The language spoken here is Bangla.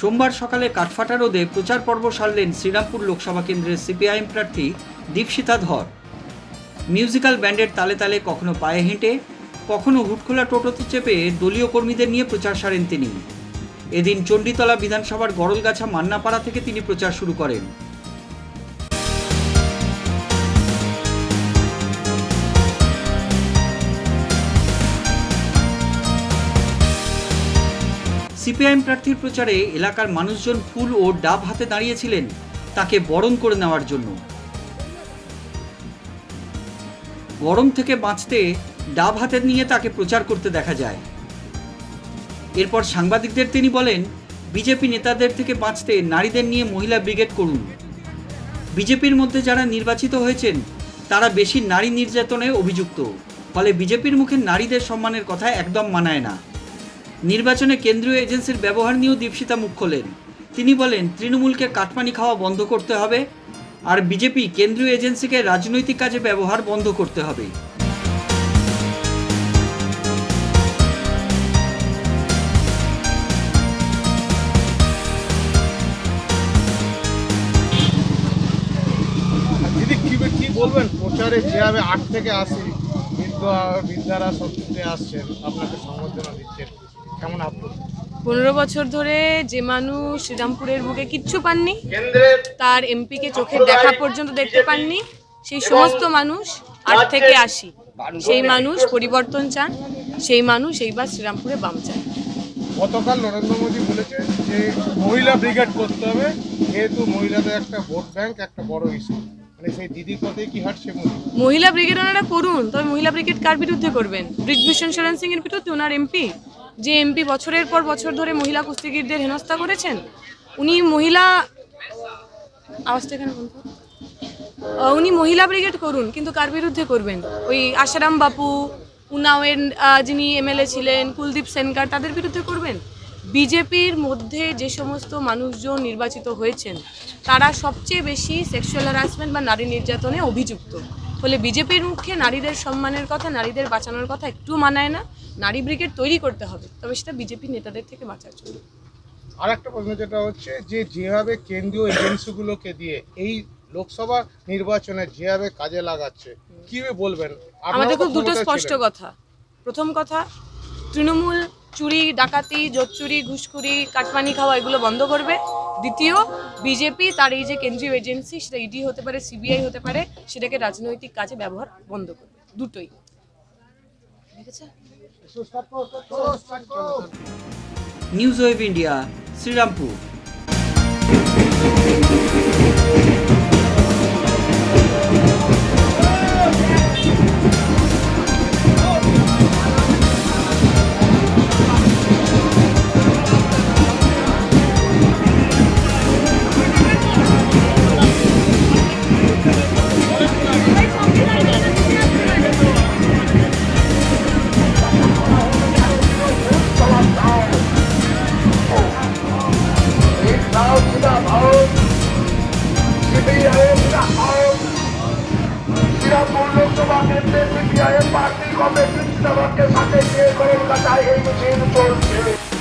সোমবার সকালে কাঠফাটা রোদে প্রচার পর্ব সারলেন শ্রীরামপুর লোকসভা কেন্দ্রের সিপিআইএম প্রার্থী দীপশিতা ধর। মিউজিক্যাল ব্যান্ডের তালে তালে কখনো পায়ে হেঁটে, কখনো হুটখোলা টোটোতে চেপে দলীয় কর্মীদের নিয়ে প্রচার সারেন তিনি। এদিন চণ্ডীতলা বিধানসভার গড়লগাছা মান্নাপাড়া থেকে তিনি প্রচার শুরু করেন। সিপিআইএম প্রার্থীর প্রচারে এলাকার মানুষজন ফুল ও ডাব হাতে দাঁড়িয়েছিলেন তাকে বরণ করে নেওয়ার জন্য। গরম থেকে বাঁচতে ডাব হাতে নিয়ে তাকে প্রচার করতে দেখা যায়। এরপর সাংবাদিকদের তিনি বলেন, বিজেপি নেতাদের থেকে বাঁচতে নারীদের নিয়ে মহিলা ব্রিগেড করুন। বিজেপির মধ্যে যারা নির্বাচিত হয়েছেন, তারা বেশি নারী নির্যাতনে অভিযুক্ত। ফলে বিজেপির মুখে নারীদের সম্মানের কথা একদম মানায় না। নির্বাচনে কেন্দ্রীয় এজেন্সির ব্যবহার নিয়েও দীপশিতা মুখ খোলেন। তিনি বলেন, তৃণমূলকে কাটমানি খাওয়া বন্ধ করতে হবে আর বিজেপি কেন্দ্রীয় এজেন্সিকে রাজনৈতিক কাজে ব্যবহার বন্ধ করতে হবে। বলবেন? প্রচারে যেভাবে আট থেকে আসি বৃদ্ধ বৃদ্ধারা সব আসছেন, আপনাকে সংবর্ধনা দিচ্ছেন। কেমন পনেরো বছর ধরে যে মানুষ শ্রীরামপুরের বুকে কিচ্ছু পাননি তার এমপিকে চোখের দেখা পর্যন্ত দেখতে পাননি সেই সমস্ত মানুষ আট থেকে আসি সেই মানুষ পরিবর্তন চান সেই মানুষ এইবার শ্রীরামপুরে বাম চান। গতকাল নরেন্দ্র মোদী বলেছেন যে মহিলা ব্রিগেড করতে হবে যেহেতু মহিলাদের একটা ভোট ব্যাংক একটা বড় ইস্যু। মানে সেই দিদির কথাই কি হাঁটছে মহিলা ব্রিগেড ওনারা করুন তবে মহিলা ব্রিগেড কার বিরুদ্ধে করবেন? ব্রিজভূষণ শরণ সিং এর বিরুদ্ধে ওনার এমপি? যে এমপি বছরের পর বছর ধরে মহিলা কুস্তিগীরদের হেনস্থা করেছেন, উনি মহিলা আওয়াজটা বন্ধ। উনি মহিলা ব্রিগেড করুন, কিন্তু কার বিরুদ্ধে করবেন? ওই আশারাম বাপু, উনাওয়ের যিনি এমএলএ ছিলেন, কুলদীপ সেনকার, তাদের বিরুদ্ধে করবেন? বিজেপির মধ্যে যে সমস্ত মানুষজন নির্বাচিত হয়েছেন, তারা সবচেয়ে বেশি সেক্সুয়াল হ্যারাসমেন্ট বা নারী নির্যাতনে অভিযুক্ত। ফলে বিজেপির মুখে নারীদের সম্মানের কথা, নারীদের বাঁচানোর কথা একটু মানায় না। নারী ব্রিগেড তৈরি করতে হবে তবে সেটা বিজেপি নেতাদের থেকে বাঁচার জন্য। আর একটা প্রশ্ন যেটা হচ্ছে যে যেভাবে কেন্দ্রীয় এজেন্সিগুলোকে দিয়ে এই লোকসভা নির্বাচনে যেভাবে কাজে লাগাচ্ছে কি বলবেন? আমাদের খুব দুটো স্পষ্ট কথা। প্রথম কথা তৃণমূল চুরি ডাকাতি জোচ্চুরি ঘুষখুরি কাটমানি খাওয়া এগুলো বন্ধ করবে। দ্বিতীয় বিজেপি তার এই যে কেন্দ্রীয় এজেন্সি সেটা ইডি হতে পারে সিবিআই হতে পারে সেটাকে রাজনৈতিক কাজে ব্যবহার বন্ধ করবে। দুটোই। News web India Serampore party committee তোমাকে সাথে নিয়ে কলকাতায় এই মিছিল চলছে